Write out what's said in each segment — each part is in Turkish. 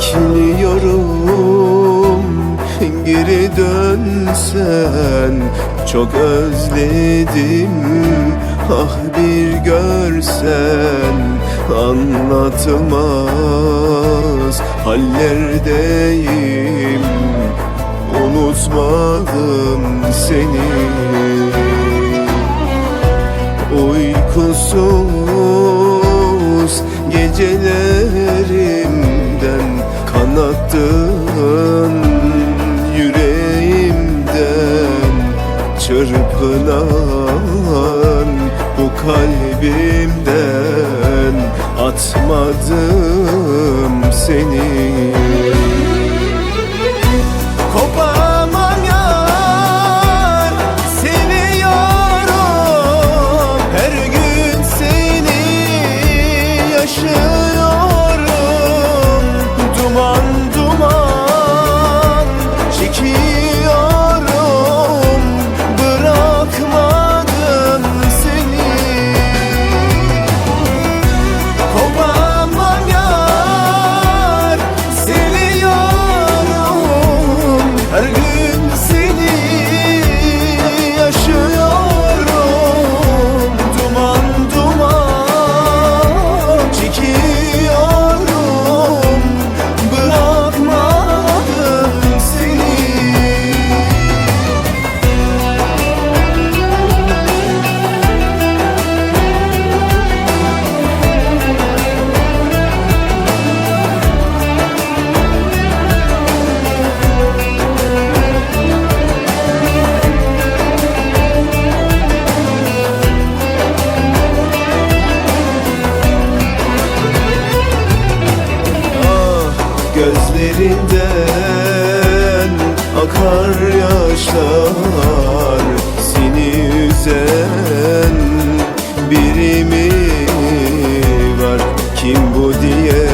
Bekliyorum. Geri dönsen Çok özledim. Ah bir görsen Anlatılmaz hallerdeyim. Unutmadım seni Çırpınan bu kalbimden Atmadım seni gözlerinden akar yaşlar Seni üzen biri mi var? Kim bu diye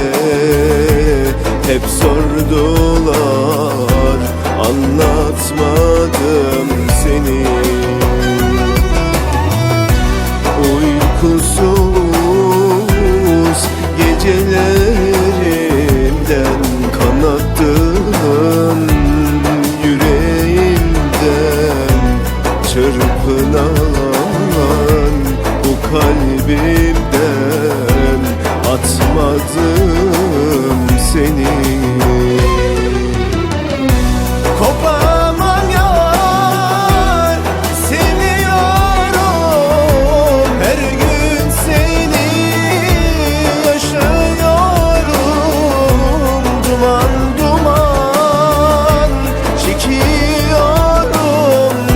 hep sordular. Anlatmadım seni. Uykusuz gecelerimden kalbimden Atmadım seni